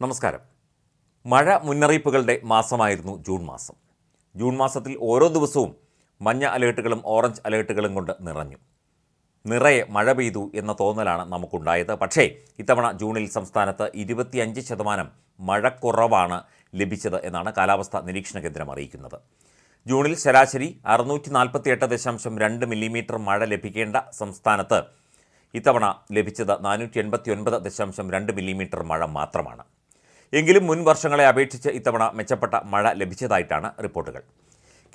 നമസ്കാരം. മഴ മുന്നറിയിപ്പുകളുടെ മാസമായിരുന്നു ജൂൺ മാസം. ജൂൺ മാസത്തിൽ ഓരോ ദിവസവും മഞ്ഞ അലേർട്ടുകളും ഓറഞ്ച് അലേർട്ടുകളും കൊണ്ട് നിറഞ്ഞു. നിറയെ മഴ പെയ്തു എന്ന തോന്നലാണ് നമുക്കുണ്ടായത്. പക്ഷേ ഇത്തവണ ജൂണിൽ സംസ്ഥാനത്ത് ഇരുപത്തിയഞ്ച് ശതമാനം മഴക്കുറവാണ് ലഭിച്ചത് എന്നാണ് കാലാവസ്ഥാ നിരീക്ഷണ കേന്ദ്രം അറിയിക്കുന്നത്. ജൂണിൽ ശരാശരി അറുന്നൂറ്റി നാൽപ്പത്തിയെട്ട് ദശാംശം രണ്ട് മില്ലിമീറ്റർ മഴ ലഭിക്കേണ്ട സംസ്ഥാനത്ത് ഇത്തവണ ലഭിച്ചത് നാനൂറ്റി എൺപത്തി ഒൻപത് ദശാംശം രണ്ട് മില്ലിമീറ്റർ മഴ മാത്രമാണ്. എങ്കിലും മുൻ വർഷങ്ങളെ അപേക്ഷിച്ച് ഇത്തവണ മെച്ചപ്പെട്ട മഴ ലഭിച്ചതായിട്ടാണ് റിപ്പോർട്ടുകൾ.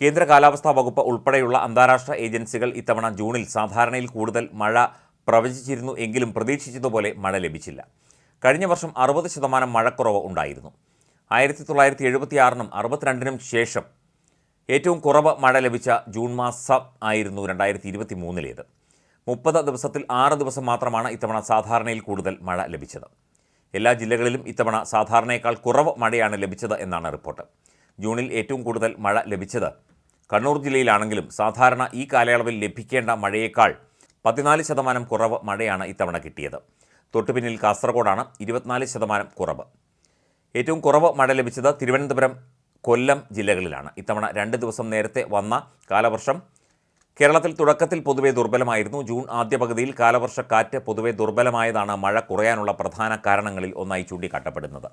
കേന്ദ്ര കാലാവസ്ഥാ വകുപ്പ് ഉൾപ്പെടെയുള്ള അന്താരാഷ്ട്ര ഏജൻസികൾ ഇത്തവണ ജൂണിൽ സാധാരണയിൽ കൂടുതൽ മഴ പ്രവചിച്ചിരുന്നു എങ്കിലും പ്രതീക്ഷിച്ചതുപോലെ മഴ ലഭിച്ചില്ല. കഴിഞ്ഞ വർഷം അറുപത് ശതമാനം മഴക്കുറവ് ഉണ്ടായിരുന്നു. ആയിരത്തി തൊള്ളായിരത്തി എഴുപത്തി ആറിനും അറുപത്തിരണ്ടിനും ശേഷം ഏറ്റവും കുറവ് മഴ ലഭിച്ച ജൂൺ മാസം ആയിരുന്നു രണ്ടായിരത്തി ഇരുപത്തി മൂന്നിലേത് മുപ്പത് ദിവസത്തിൽ ആറ് ദിവസം മാത്രമാണ് ഇത്തവണ സാധാരണയിൽ കൂടുതൽ മഴ ലഭിച്ചത്. എല്ലാ ജില്ലകളിലും ഇത്തവണ സാധാരണയേക്കാൾ കുറവ് മഴയാണ് ലഭിച്ചത് എന്നാണ് റിപ്പോർട്ട്. ജൂണിൽ ഏറ്റവും കൂടുതൽ മഴ ലഭിച്ചത് കണ്ണൂർ ജില്ലയിലാണെങ്കിലും സാധാരണ ഈ കാലയളവിൽ ലഭിക്കേണ്ട മഴയേക്കാൾ പതിനാല് ശതമാനം കുറവ് മഴയാണ് ഇത്തവണ കിട്ടിയത്. തൊട്ടുപിന്നിൽ കാസർഗോഡാണ് ഇരുപത്തിനാല് ശതമാനം കുറവ്. ഏറ്റവും കുറവ് മഴ ലഭിച്ചത് തിരുവനന്തപുരം കൊല്ലം ജില്ലകളിലാണ്. ഇത്തവണ രണ്ട് ദിവസം നേരത്തെ വന്ന കാലവർഷം കേരളത്തിൽ തുടക്കത്തിൽ പൊതുവെ ദുർബലമായിരുന്നു. ജൂൺ ആദ്യ പകുതിയിൽ കാലവർഷക്കാറ്റ് പൊതുവെ ദുർബലമായതാണ് മഴ കുറയാനുള്ള പ്രധാന കാരണങ്ങളിൽ ഒന്നായി ചൂണ്ടിക്കാട്ടപ്പെടുന്നത്.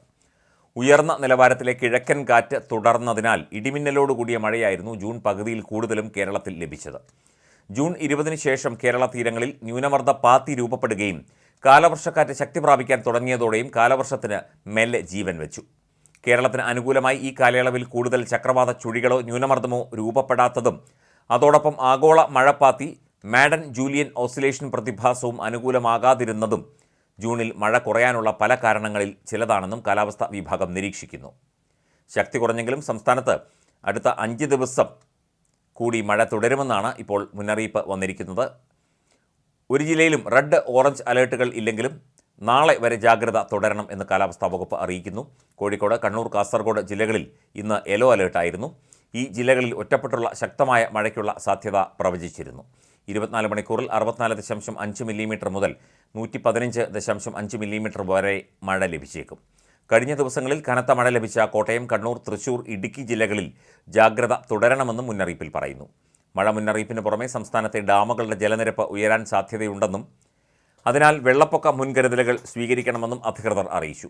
ഉയർന്ന നിലവാരത്തിലെ കിഴക്കൻ കാറ്റ് തുടർന്നതിനാൽ ഇടിമിന്നലോടുകൂടിയ മഴയായിരുന്നു ജൂൺ പകുതിയിൽ കൂടുതലും കേരളത്തിൽ ലഭിച്ചത്. ജൂൺ ഇരുപതിന് ശേഷം കേരള തീരങ്ങളിൽ ന്യൂനമർദ്ദ പാത്തി രൂപപ്പെടുകയും കാലവർഷക്കാറ്റ് ശക്തി പ്രാപിക്കാൻ തുടങ്ങിയതോടെയും കാലവർഷത്തിന് മെല്ലെ ജീവൻ വെച്ചു. കേരളത്തിന് അനുകൂലമായി ഈ കാലയളവിൽ കൂടുതൽ ചക്രവാത ചുഴികളോ ന്യൂനമർദ്ദമോ രൂപപ്പെടാത്തതും അതോടൊപ്പം ആഗോള മഴപ്പാത്തി മാഡൻ ജൂലിയൻ ഓസിലേഷൻ പ്രതിഭാസവും അനുകൂലമാകാതിരുന്നതും ജൂണിൽ മഴ കുറയാനുള്ള പല കാരണങ്ങളിൽ ചിലതാണെന്നും കാലാവസ്ഥാ വിഭാഗം നിരീക്ഷിക്കുന്നു. ശക്തി കുറഞ്ഞെങ്കിലും സംസ്ഥാനത്ത് അടുത്ത അഞ്ച് ദിവസം കൂടി മഴ തുടരുമെന്നാണ് ഇപ്പോൾ മുന്നറിയിപ്പ് വന്നിരിക്കുന്നത്. ഒരു ജില്ലയിലും റെഡ് ഓറഞ്ച് അലേർട്ടുകൾ ഇല്ലെങ്കിലും നാളെ വരെ ജാഗ്രത തുടരണം എന്ന് കാലാവസ്ഥാ വകുപ്പ് അറിയിക്കുന്നു. കോഴിക്കോട് കണ്ണൂർ കാസർഗോഡ് ജില്ലകളിൽ ഇന്ന് യെല്ലോ അലേർട്ടായിരുന്നു. ഈ ജില്ലകളിൽ ഒറ്റപ്പെട്ടുള്ള ശക്തമായ മഴയ്ക്കുള്ള സാധ്യത പ്രവചിച്ചിരുന്നു. ഇരുപത്തിനാല് മണിക്കൂറിൽ അറുപത്തിനാല് ദശാംശം അഞ്ച് മില്ലിമീറ്റർ മുതൽ നൂറ്റി പതിനഞ്ച് ദശാംശം അഞ്ച് മില്ലിമീറ്റർ വരെ മഴ ലഭിച്ചേക്കും. കഴിഞ്ഞ ദിവസങ്ങളിൽ കനത്ത മഴ ലഭിച്ച കോട്ടയം കണ്ണൂർ തൃശൂർ ഇടുക്കി ജില്ലകളിൽ ജാഗ്രത തുടരണമെന്നും മുന്നറിയിപ്പിൽ പറയുന്നു. മഴ മുന്നറിയിപ്പിന് പുറമെ സംസ്ഥാനത്തെ ഡാമുകളുടെ ജലനിരപ്പ് ഉയരാൻ സാധ്യതയുണ്ടെന്നും അതിനാൽ വെള്ളപ്പൊക്ക മുൻകരുതലുകൾ സ്വീകരിക്കണമെന്നും അധികൃതർ അറിയിച്ചു.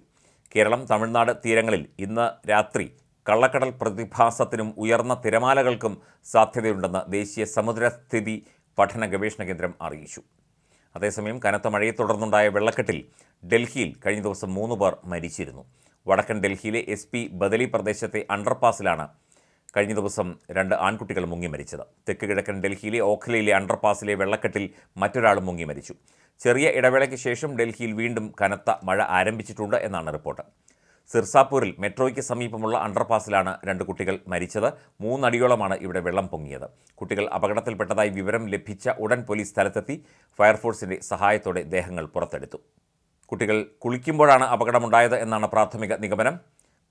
കേരളം തമിഴ്നാട് തീരങ്ങളിൽ ഇന്ന് രാത്രി കള്ളക്കടൽ പ്രതിഭാസത്തിനും ഉയർന്ന തിരമാലകൾക്കും സാധ്യതയുണ്ടെന്ന് ദേശീയ സമുദ്രസ്ഥിതി പഠന ഗവേഷണ കേന്ദ്രം അറിയിച്ചു. അതേസമയം കനത്ത മഴയെ തുടർന്നുണ്ടായ വെള്ളക്കെട്ടിൽ ഡൽഹിയിൽ കഴിഞ്ഞ ദിവസം മൂന്ന് പേർ മരിച്ചിരുന്നു. വടക്കൻ ഡൽഹിയിലെ എസ് പി ബദലി പ്രദേശത്തെ അണ്ടർപാസിലാണ് കഴിഞ്ഞ ദിവസം രണ്ട് ആൺകുട്ടികൾ മുങ്ങി മരിച്ചത്. തെക്ക് കിഴക്കൻ ഡൽഹിയിലെ ഓഖലയിലെ അണ്ടർപാസിലെ വെള്ളക്കെട്ടിൽ മറ്റൊരാൾ മുങ്ങി മരിച്ചു. ചെറിയ ഇടവേളയ്ക്ക് ശേഷം ഡൽഹിയിൽ വീണ്ടും കനത്ത മഴ ആരംഭിച്ചിട്ടുണ്ട് എന്നാണ് റിപ്പോർട്ട്. സിർസാപൂരിൽ മെട്രോയ്ക്ക് സമീപമുള്ള അണ്ടർപാസിലാണ് രണ്ട് കുട്ടികൾ മരിച്ചത്. മൂന്നടിയോളമാണ് ഇവിടെ വെള്ളം പൊങ്ങിയത്. കുട്ടികൾ അപകടത്തിൽപ്പെട്ടതായി വിവരം ലഭിച്ച ഉടൻ പോലീസ് സ്ഥലത്തെത്തി. ഫയർഫോഴ്സിന്റെ സഹായത്തോടെ ദേഹങ്ങൾ പുറത്തെടുത്തു. കുട്ടികൾ കുളിക്കുമ്പോഴാണ് അപകടമുണ്ടായത് എന്നാണ് പ്രാഥമിക നിഗമനം.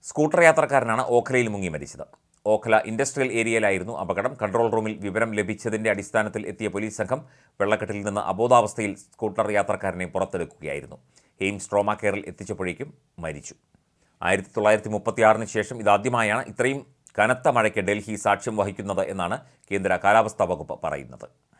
സ്കൂട്ടർ യാത്രക്കാരനാണ് ഓഖലയിൽ മുങ്ങി മരിച്ചത്. ഓഖല ഇൻഡസ്ട്രിയൽ ഏരിയയിലായിരുന്നു അപകടം. കൺട്രോൾ റൂമിൽ വിവരം ലഭിച്ചതിന്റെ അടിസ്ഥാനത്തിൽ എത്തിയ പോലീസ് സംഘം വെള്ളക്കെട്ടിൽ നിന്ന് അബോധാവസ്ഥയിൽ സ്കൂട്ടർ യാത്രക്കാരനെ പുറത്തെടുക്കുകയായിരുന്നു. എയിംസ് ട്രോമ കെയറിൽ എത്തിച്ചപ്പോഴേക്കും മരിച്ചു. ആയിരത്തി തൊള്ളായിരത്തി മുപ്പത്തിയാറിന് ശേഷം ഇതാദ്യമായാണ് ഇത്രയും കനത്ത മഴയ്ക്ക് ഡൽഹി സാക്ഷ്യം വഹിക്കുന്നത് എന്നാണ് കേന്ദ്ര കാലാവസ്ഥാ വകുപ്പ് പറയുന്നത്.